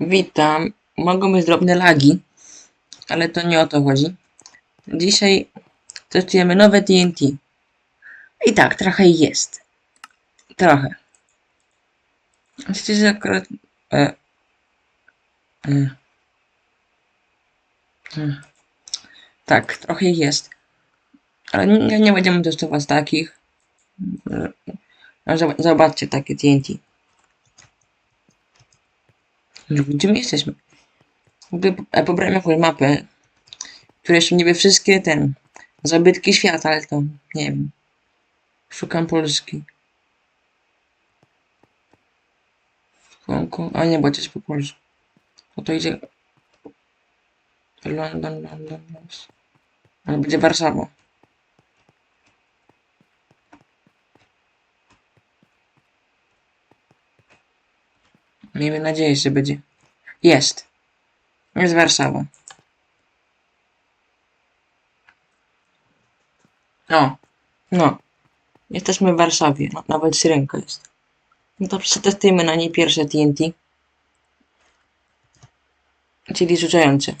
Witam. Mogą być drobne lagi, ale to nie o to chodzi. Dzisiaj testujemy nowe TNT. I tak, trochę jest. Trochę. Myślę, że akurat... E, e, e, tak, trochę jest. Ale nie, nie będziemy testować takich. E, no, zob- Zobaczcie takie TNT. Gdzie my jesteśmy? Pobrałem jakąś mapę, która jeszcze niby wszystkie ten zabytki świata, ale to nie wiem. Szukam Polski. A nie, bo jest po polsku. No to idzie London, London, Los. Ale będzie Warszawa. Miejmy nadzieję, że będzie. Jest. Jest Warszawa. O. No. Jesteśmy w Warszawie. No, nawet syrenka jest. No to przetestujmy na niej pierwsze TNT. Czyli rzucające.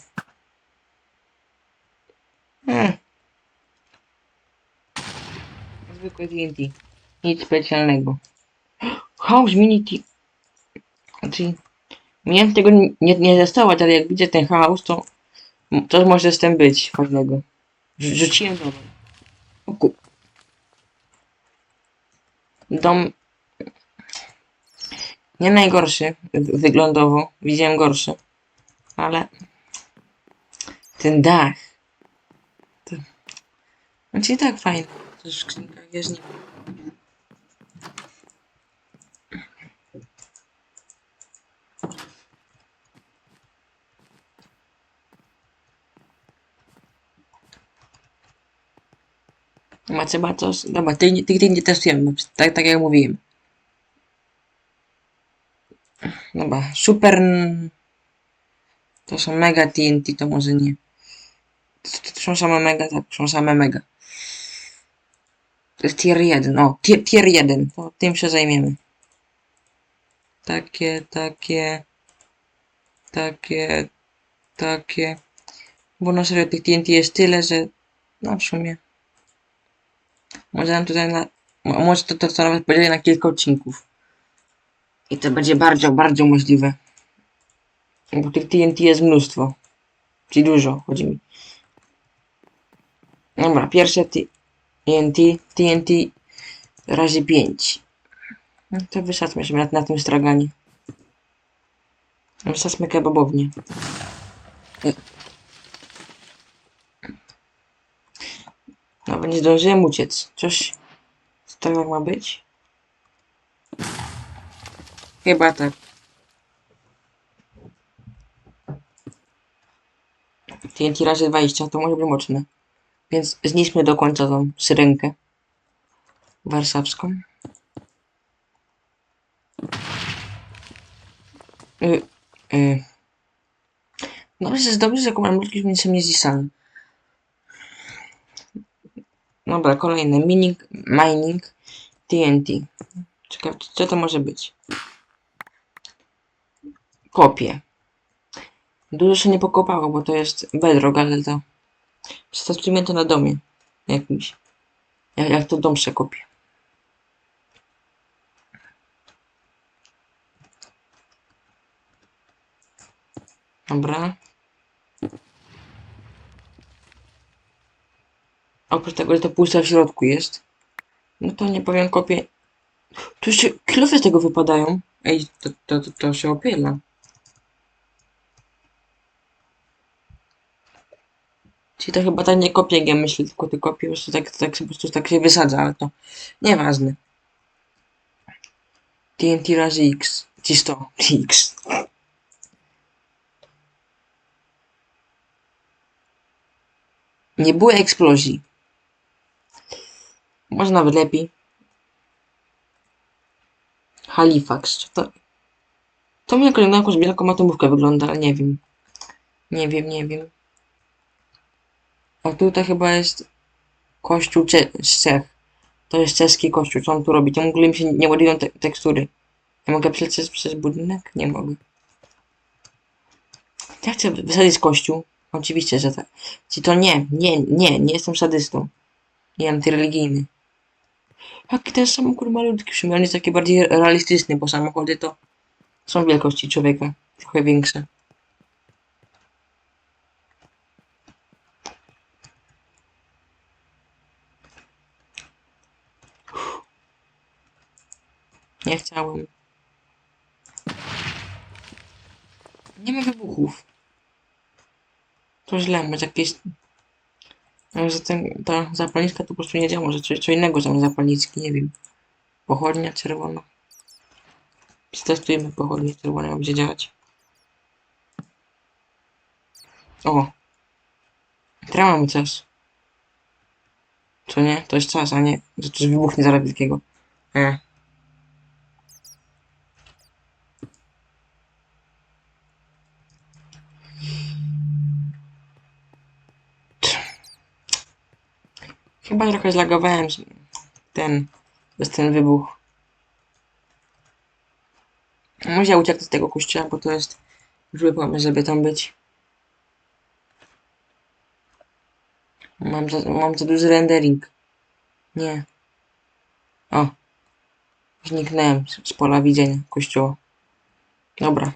Hmm. Zwykłe TNT. Nic specjalnego. House Mini T. Znaczy, miałem tego nie, nie testować, ale jak widzę ten chaos, to to może z tym być fajnego. Rzu- Rzuciłem dom. Dom nie najgorszy wy- wyglądowo, widziałem gorszy, ale ten dach to... Znaczy tak fajny. To w skrzynkach jest nie Macie Batos? Dobra, ty, ty, ty nie testujemy, tak, tak jak mówiłem. Dobra, super... To są mega TNT, to może nie. To, to są same mega, tak, są same mega. To jest tier 1, o, tier, tier 1, to tym się zajmiemy. Takie, takie, takie, takie. Bo na serio tych TNT jest tyle, że no w sumie. Może nam tutaj na. mo- Może to, to, to nawet będzie na kilka odcinków. I to będzie bardzo, bardzo możliwe. Bo tych TNT jest mnóstwo. Czyli dużo, chodzi mi. Dobra, pierwsze TNT, TNT razy 5. No to wysadzmy się na, na tym straganie. Wysadzmy kebabownię. Nawet nie zdążyłem uciec. Coś z tego ma być? Chyba tak. TNT razy 20 to może być mocne. Więc zniszmy do końca tą syrenkę warszawską. Y, y. Dobrze, jest dobrze, że komandorki więc nie zniszczamy. Dobra, kolejny. Mining, mining, TNT. Ciekawe, co to może być? Kopie. Dużo się nie pokopało, bo to jest bedrock, ale to... Przetestujmy to na domie. Jakimś. Jak, jak to dom przekopie. Dobra. Oprócz tego, że to puste w środku jest. No to nie powiem kopię. Tu jeszcze kilofy z tego wypadają. Ej, to, to, to, to się opiela. Czyli to chyba tak nie kopie, ja myślę, tylko ty kopie, po prostu tak, tak, po prostu tak się wysadza, ale to nieważne. TNT razy X. Ci 100. X. Nie było eksplozji. Może nawet lepiej. Halifax. To... To mi na jakąś wielką atomówkę wygląda, ale nie wiem. Nie wiem, nie wiem. A tutaj chyba jest kościół z Czech. To jest czeski kościół. Co on tu robi? To w ogóle mi się nie ładują te tekstury. Ja mogę przelecieć przez budynek? Nie mogę. Chcę wysadzić kościół. Oczywiście, że tak. Ci to nie, nie, nie, nie jestem sadystą. Nie antyreligijny. Jaki ten samochód malutki, w sumie on jest taki bardziej realistyczny, bo samochody to są wielkości człowieka, trochę większe. Nie chciałem. Nie ma wybuchów. To źle, może jakieś... Może ten, ta zapalniczka to po prostu nie działa, może coś, co innego są zapalniczki, nie wiem. Pochodnia czerwona. Przetestujemy pochodnię czerwoną, będzie działać. O! Teraz mamy czas. Co nie? To jest czas, a nie, że coś wybuchnie zaraz wielkiego. E. Chyba trochę zlagowałem ten, ten wybuch. Musiał uciekać z tego kościoła, bo to jest zły pomysł, żeby tam być. Mam za, mam za duży rendering. Nie. O. Zniknąłem z, z pola widzenia kościoła. Dobra.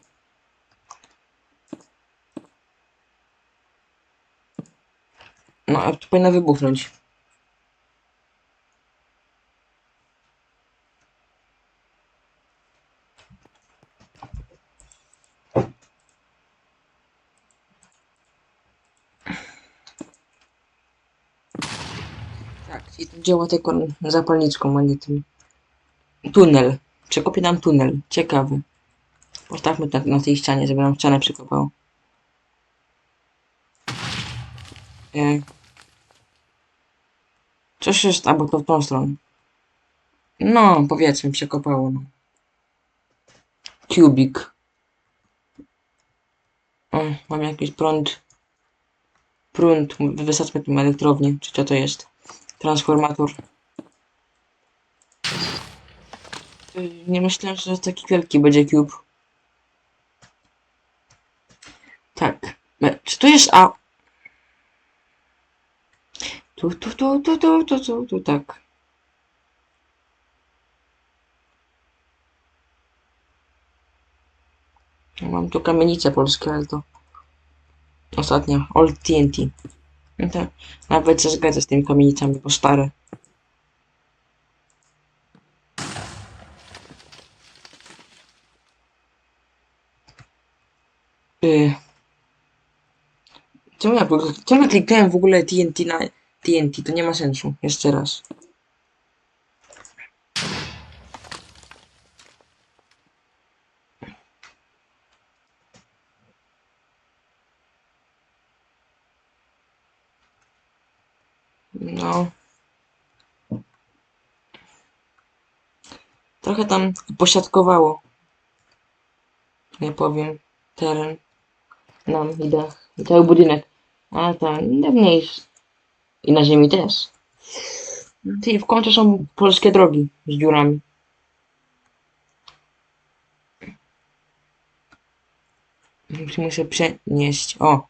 No, a tu powinno wybuchnąć. Działa tylko zapalniczką, a nie. Tunel. Przekopię nam tunel. Ciekawy. Postawmy to na tej ścianie, żeby nam ścianę przekopał. E... Coś jest, albo to w tą stronę. No, powiedzmy, przekopało. No. Kubik. O, mam jakiś prąd. Prąd. Wysadzmy tym elektrownię. Czy co to jest? Transformator. Y, Nie myślałem, że taki wielki będzie cube. Tak. Czy tu jest A? Tu, tu, tu, tu, tu, tu, tu, tu, tak. Mam tu kamienice polskie, ale to ostatnio. Old TNT. No to nawet się zgadza z tymi kamienicami, bo stare. Yy. Czemu ja, czemu ja kliknąłem w ogóle TNT na TNT? To nie ma sensu. Jeszcze raz. No. Trochę tam posiadkowało. Nie powiem. Teren. No, i. I cały budynek. Ale tam dawniejszy. I na ziemi też. I w końcu są polskie drogi z dziurami. Się przenieść. O!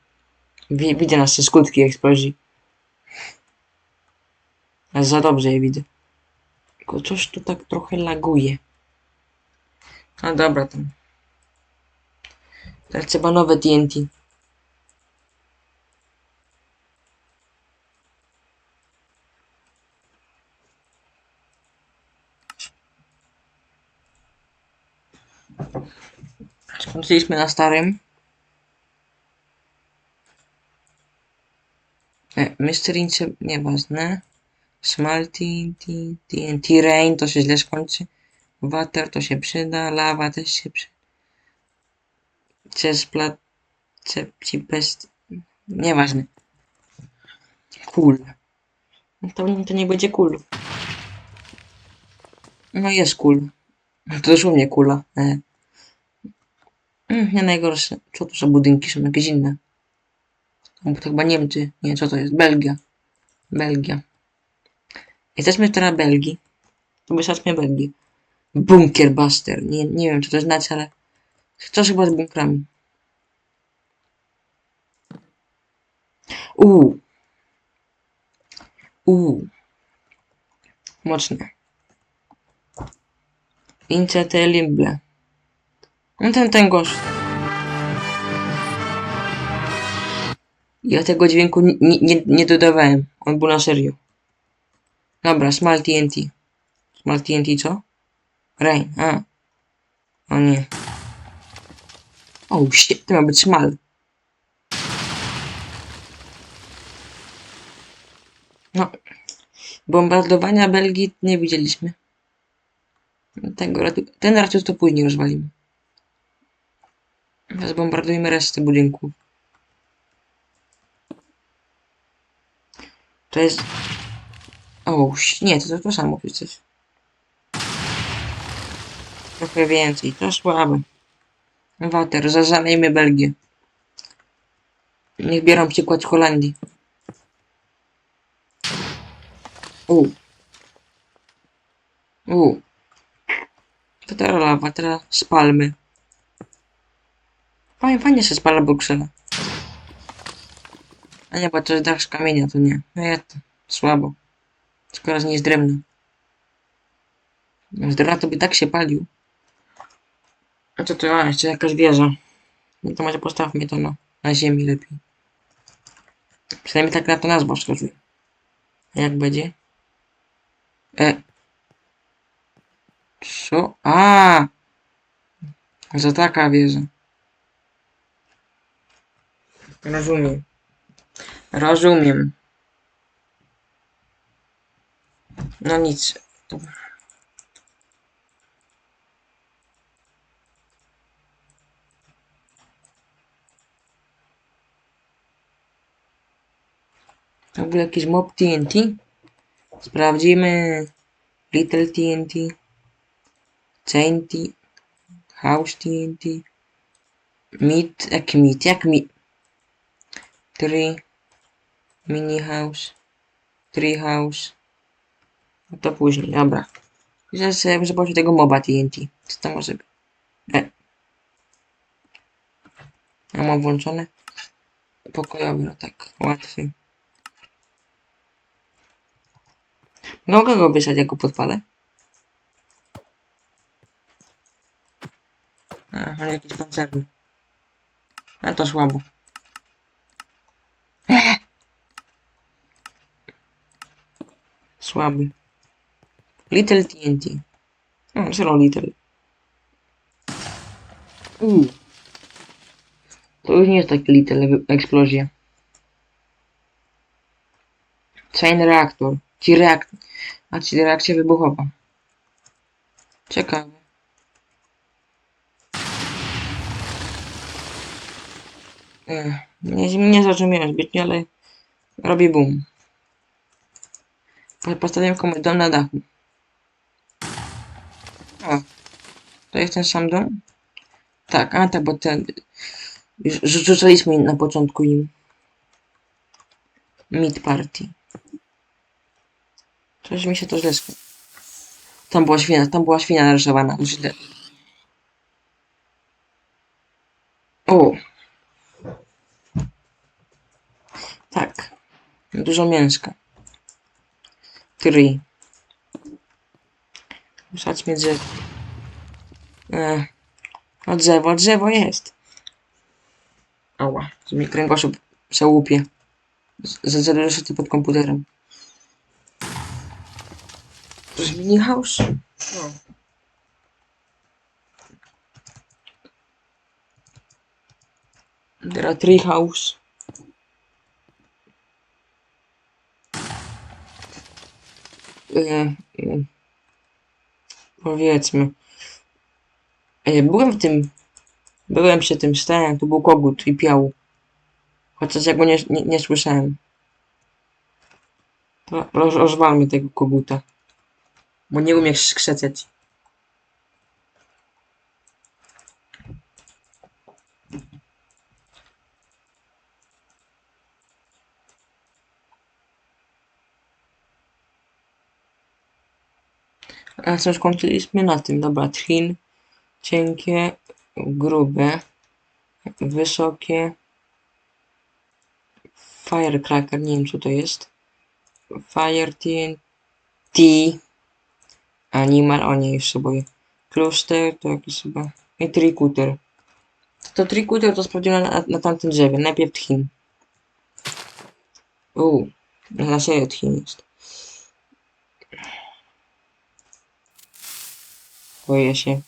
Wi- widzę nas te skutki eksplozji. Za dobrze je widzę. Tylko coś tu tak trochę laguje. A dobra, tam. Teraz trzeba nowe TNT. Skończyliśmy na starym. E, Mystery nieważne. Smalty, T- TNT Rain to się źle skończy. Water to się przyda, lawa też się przyda. Cesplat, Cepcipest, nieważne. Cool. No To, to nie będzie cool. No jest cool. To dosłownie kula. E. Mm, nie najgorsze. Co to za budynki? Są jakieś inne. To chyba Niemcy. Nie, co to jest? Belgia. Belgia. Jesteśmy teraz Belgii. To wysadźmy Belgię. Bunker Buster. Nie, nie wiem, co to znaczy, ale... Co chyba z bunkrami. Uuu. Uuu. Mocne. Incete limble. No ten, ten gość. Ja tego dźwięku nie, nie, nie dodawałem. On był na serio. Dobra, Small TNT. Small TNT co? Rain, a. O nie. O, shit, to ma być Small. No. Bombardowania Belgii nie widzieliśmy. Tego, ten raczej to później rozwalimy. Zbombardujmy resztę budynku. To jest... O, nie, to, to to samo przecież. Trochę więcej, to słabe. Water, zazamejmy Belgię. Niech biorą przykład z Holandii. U. U. To teraz lawa, teraz spalmy. Fajnie, fajnie się spala Bruksela. A nie, bo to jest dach z kamienia, to nie. Nie, to słabo. Skoro nie jest drewno. Z drewna to by tak się palił. A co to? A, jeszcze jakaś wieża. No to może postawmy to na, na ziemi lepiej. Przynajmniej tak na to nazwa wskazuje. A jak będzie? E. Co? A! Za taka wieża. Rozumiem. Rozumiem. No nic. To... W ogóle jakiś mob TNT? Sprawdzimy. Little TNT. Chain T. House TNT. Meat. Jak meat? Jak meat? Tree. Mini house. Tree house. No to później, dobra. Zaraz sobie zobaczę tego moba TNT. Co to może być? E. Ja mam włączone. Pokojowy, no tak. Łatwy. Mogę go wysłać, jak go podpalę? A, ale jakiś pancerny. A to słabo. Słaby. Little TNT. O, zero little. Uuu. To już nie jest taki little eksplozja. Chain reaktor. Ci reakt... A ci reakcja wybuchowa. Ciekawe. Ech, Nie, nie zrozumiałem zbytnio, ale robi boom. Po- Postawiłem komuś dom na dachu. O, to jest ten sam dom? Tak, a tak, bo ten... Rzucaliśmy na początku im. Meat party. Coś mi się to źle sk- Tam była świnia, tam była świnia narysowana. Źle. O! Tak. Dużo mięska. Three. Wsadźmy drzewo. E, drzewo, drzewo jest. Ała, z mi kręgosłup się łupie. Za dużo pod komputerem. Jest mini house? No. Teraz tree house. E, e, powiedzmy. E, byłem w tym. Byłem przy tym stałem, tu był kogut i piał. Chociaż ja go nie, nie, nie słyszałem. Roz, rozwalmy tego koguta. Bo nie umie skrzecać. A co skończyliśmy na tym? Dobra, thin, cienkie, grube, wysokie, Firecracker, nie wiem co to jest. Fire TNT. Animal, o nie, już sobie. Cluster to jakiś chyba. I Tricuter. To Tricuter to sprawdziłem na, na tamtym drzewie. Najpierw Tchin. Uuu, na serio Tchin jest. Boję się.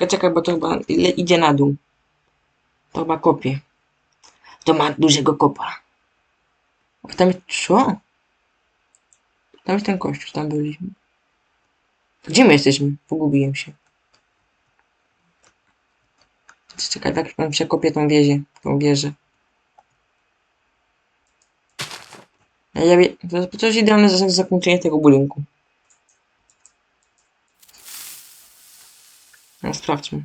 Czekaj, czekaj, bo to chyba idzie na dół. To chyba kopie. To ma dużego kopa. A Tam jest co? Tam jest ten kościół, tam byliśmy. Gdzie my jesteśmy? Pogubiłem się. Czekaj, tak mam przekopię tą wieżę, tą wieżę. Ja, ja, to, jest idealne za zakończenie tego budynku. No, sprawdźmy.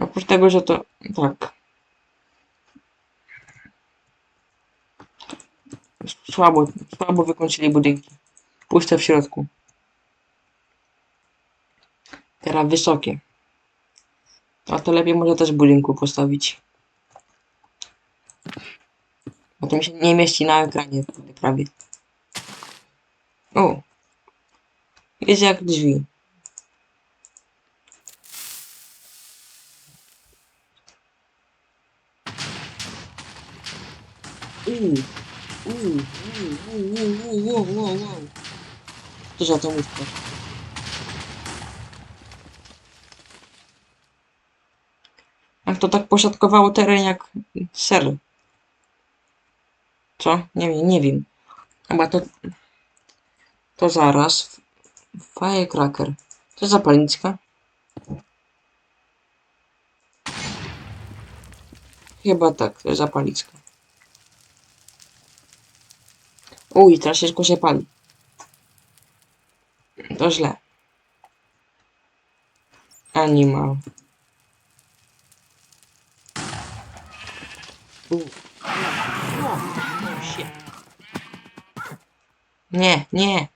Oprócz tego, że to... Tak. Słabo, słabo wykończyli budynki. Puste w środku. Teraz wysokie. A to lepiej może też budynku postawić. Bo to mi się nie mieści na ekranie prawie. O! Jest jak drzwi. Uuu, uuu, uuu, uuu, uuu, uuu, uuu, uuu. Co za to mówka? Jak to tak poszatkowało teren jak ser. Co? Nie wiem, nie wiem. Chyba to... To zaraz. Firecracker. To zapalniczka? Chyba tak, to jest zapalniczka. Uj, teraz się się pali. To źle. Animal. Nie, nie.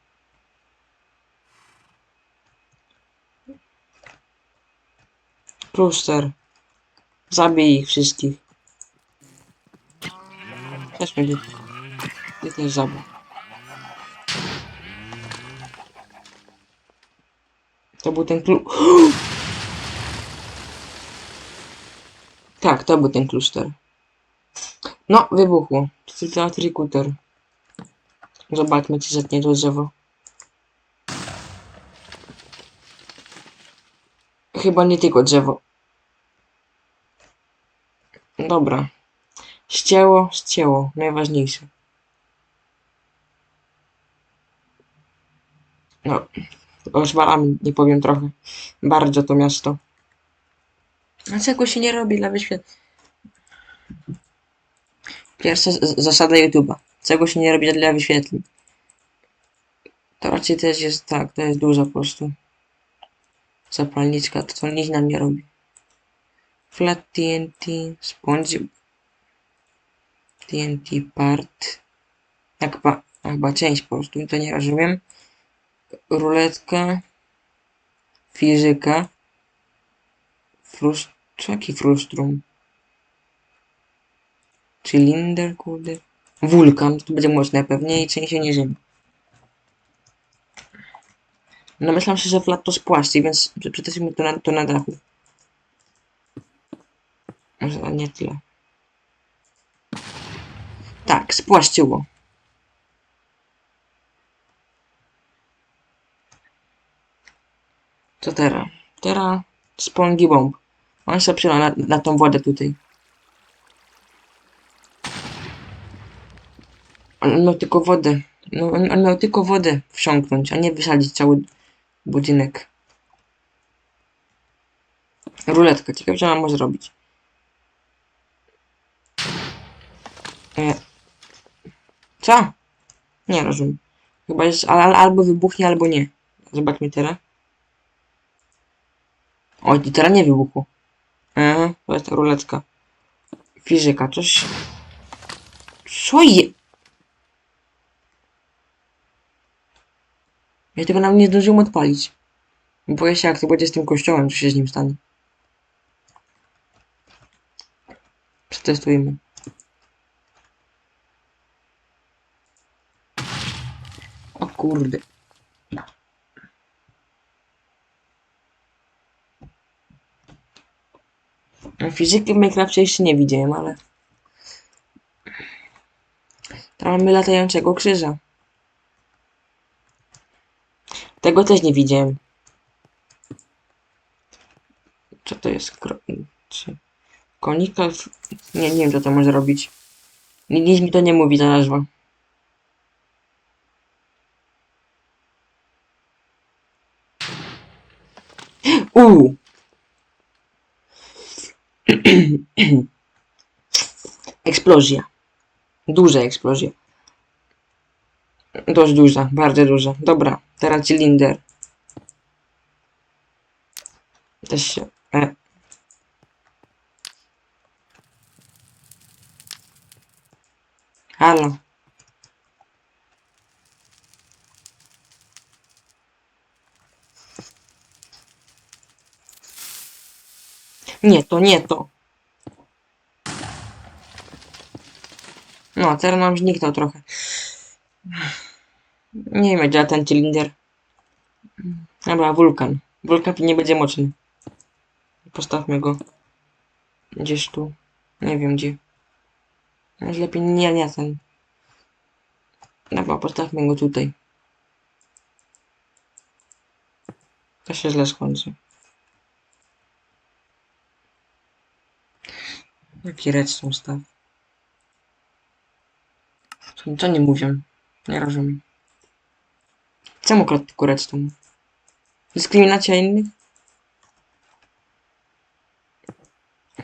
Kluster. Zabij ich wszystkich. Też będzie. Ty też zabij. To był ten klu... Tak, to był ten kluster. No, wybuchło. Trikuter. Zobaczmy, czy zetnie to drzewo. Chyba nie tylko drzewo. Dobra. Ścięło, ścięło. Najważniejsze. No. Rozwalam, nie powiem trochę. Bardzo to miasto. A czego się nie robi dla wyświetleń? Pierwsza zasada YouTube'a. Czego się nie robi dla wyświetleń? To raczej też jest tak, to jest dużo po prostu. Zapalniczka, to, to nic nam nie robi. Flat TNT, sponge TNT part. Jak pa, chyba część po prostu, to nie rozumiem. Ruletka. Fizyka. Frust... Jaki frustrum? Cylinder, kurde. Wulkan, to będzie mocne pewnie i trzęsienie ziemi. No myślałem sobie, że flat to spłaszczy, więc przetestujmy to na, to na dachu. Może nie tyle. Tak, spłaszczyło. Co teraz? Teraz spongi bomb. On się przyda na, na tą wodę tutaj. On miał tylko wodę. No, on, on miał tylko wodę wsiąknąć, a nie wysadzić cały budynek. Ruletka. Ciekawe, co mam zrobić. Co? Nie rozumiem. Chyba jest al, al, albo wybuchnie, albo nie. Zobaczmy teraz. O, i teraz nie wybuchło. Aha, to jest ruletka. Fizyka, coś... Co je... Ja tego nam nie zdążyłem odpalić. Boję się, jak to będzie z tym kościołem, co się z nim stanie. Przetestujmy. Kurde. No, Fizyki w Minecrafcie jeszcze nie widziałem, ale... Tam mamy latającego krzyża. Tego też nie widziałem. Co to jest? Konika? Nie, nie wiem co to może robić. Ni- Nic mi to nie mówi ta nazwa. Uuu! Eksplozja. Duża eksplozja. Dość duża, bardzo duża. Dobra, teraz cylinder. Też się... E. Halo. Nie to, nie to. No, teraz nam zniknął trochę. Nie wiem, działa ten cylinder. Dobra, wulkan. Wulkan nie będzie mocny. Postawmy go. Gdzieś tu. Nie wiem gdzie. Lepiej nie, nie ten. Dobra, postawmy go tutaj. To się źle skończy. Jaki redstone staw? Co, co nie mówią? Nie rozumiem. Czemu tylko redstone? Dyskryminacja innych?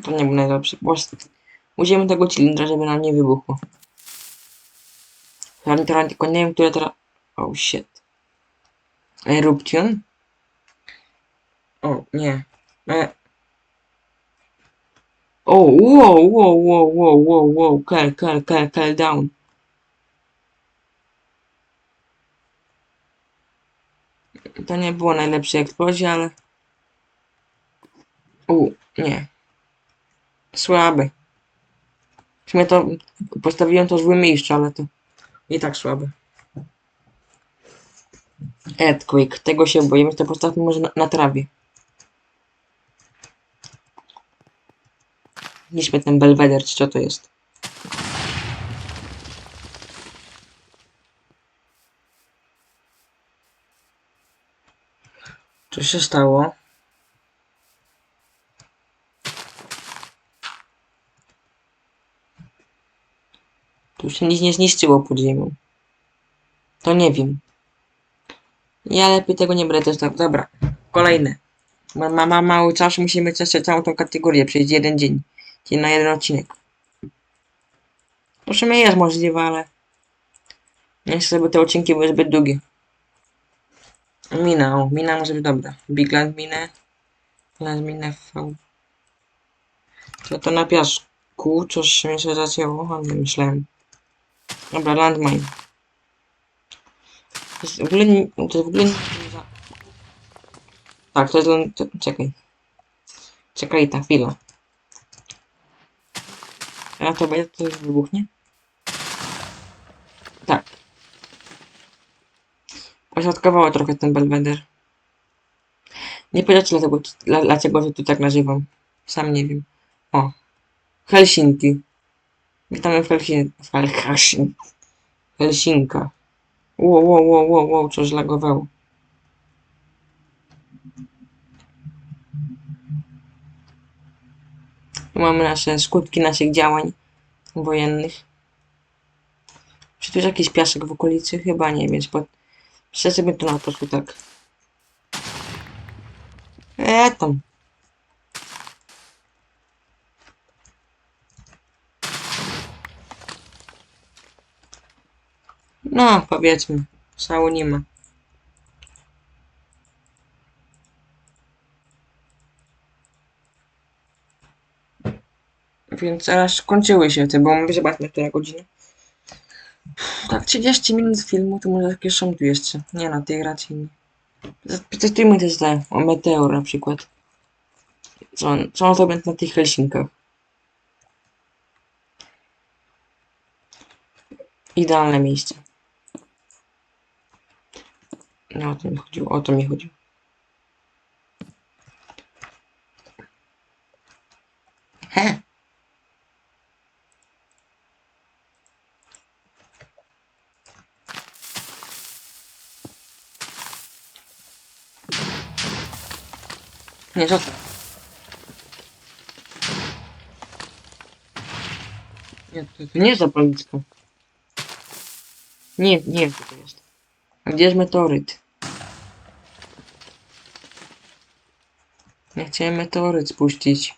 To nie był najlepszy. Użyjemy tego cylindra, żeby nam nie wybuchło. Teraz tylko nie wiem, które teraz... Oh shit. Eruption? O, nie. E... O, wow, wow, wow, wow, wow, wow, cal, cal, cal, cal down. To nie było najlepszej eksplozji, ale... U, nie. Słaby. W sumie to postawiłem to w złym miejscu, ale to i tak słabe. Earthquake. Tego się boimy, to postawmy może na, na trawie. Niśmy ten Belweder, czy co to jest? Co się stało? Tu się nic nie zniszczyło pod ziemią. To nie wiem. Ja lepiej tego nie będę testował. Dobra, kolejne. Ma, ma, ma mały czas, musimy jeszcze całą tą kategorię przejść jeden dzień. Dzień na jeden odcinek. To w jest możliwe, ale... Nie chcę, żeby te odcinki były zbyt długie. Mina, o, mina może być dobra. Big Land minę. Land minę V. Co to na piasku? Coś mi się zacięło, nie myślałem. Dobra, landmine. To jest w ogóle nie, to jest w ogóle nie. Tak, to jest Czekaj. Czekaj, ta chwila. A to będzie, to wybuchnie? Tak. Ośrodkowało trochę ten Belweder. Nie powiedzieć dlaczego, dla- dlaczego to tu tak nazywam. Sam nie wiem. O. Helsinki. Witamy w Helsin... w Hel- Helsin... Helsinka. Wow, wow, wow, wow, wow, coś lagowało. Mamy nasze skutki naszych działań wojennych. Czy tu jest jakiś piasek w okolicy? Chyba nie, więc. Szczerze bym to na prostu tak. Eee, tam. No, powiedzmy. Szału nie ma. Więc zaraz skończyły się te bomby. Zobaczmy, która godzina. Tak, 30 minut filmu, to może jakieś są tu jeszcze. Nie no, tej raczej nie. Przetestujmy też te, o Meteor na przykład. Co on, co on zrobi na tych Helsinkach. Idealne miejsce. No o to mi chodziło, o to mi chodziło. He! Nie, co? Nie, to, to nie jest zapalniczka. Nie, nie wiem co to jest. A gdzie jest meteoryt? Ja chciałem meteoryt spuścić.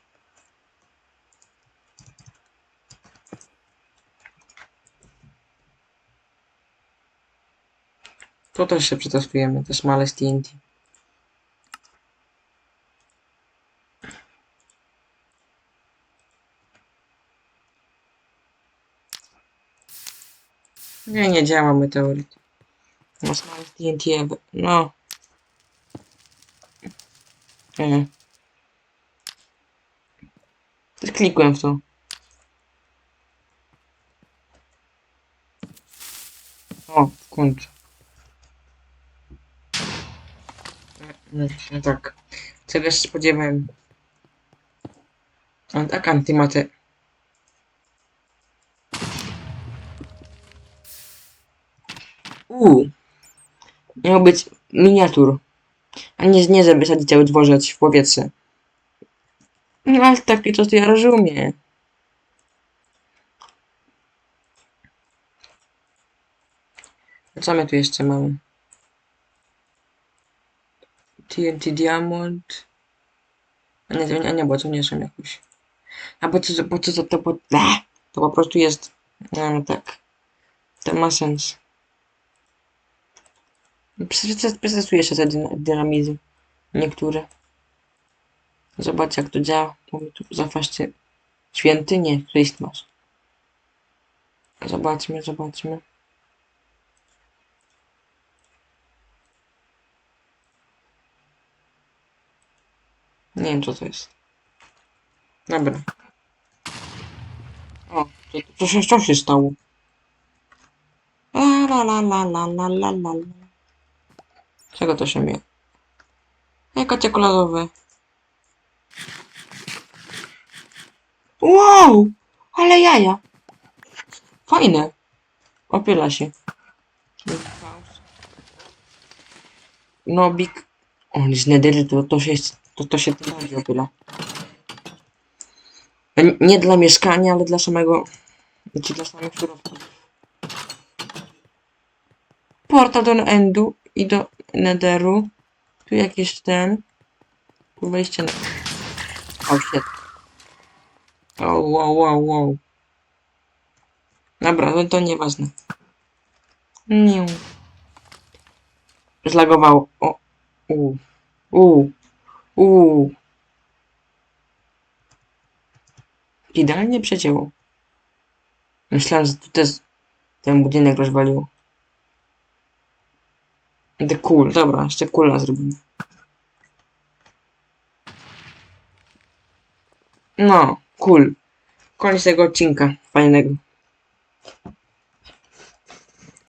To też się przetestujemy, te smale z TNT. Nie, nie działa meteoryt. No z TNT, no. Nie. Klikłem w to. O, w końcu. No, tak. Czego się spodziewałem. A tak, antymater. Uuu. Miał być miniatur. A nie, nie żeby sadzić cały dworzec w powietrze. No ale takie to ja rozumiem. Co my tu jeszcze mamy? TNT Diamond. A nie, a nie, bo to nie są jakoś. A bo co, bo co to, to, Ble! to po prostu jest, no tak. To ma sens. Przetestuję jeszcze te dynamizy. Hmm. Niektóre. Zobacz jak to działa. Mówię tu zafaście. Święty? Nie, Christmas. Zobaczmy, zobaczmy. Nie wiem co to jest. Dobra. O, to, to, się, to się stało. La la la la la la la la. Czego to się mie? Jaka czekoladowe. Wow! Ale jaja! Fajne. Opyla się. No, big... On jest nedery, to, to się, to, to się tym bardziej opyla. N- Nie dla mieszkania, ale dla samego... Znaczy dla samych surowców. Portal do Endu i do Netheru. Tu jakiś ten. Wejście na... O, shit. O, wow, wow, wow. Dobra, no to nieważne. Nie. Zlagowało. O. U. U. U. Idealnie przecięło. Myślałem, że tu też ten budynek rozwaliło. The cool, dobra, jeszcze kula zrobimy. No, cool. Koniec tego odcinka fajnego.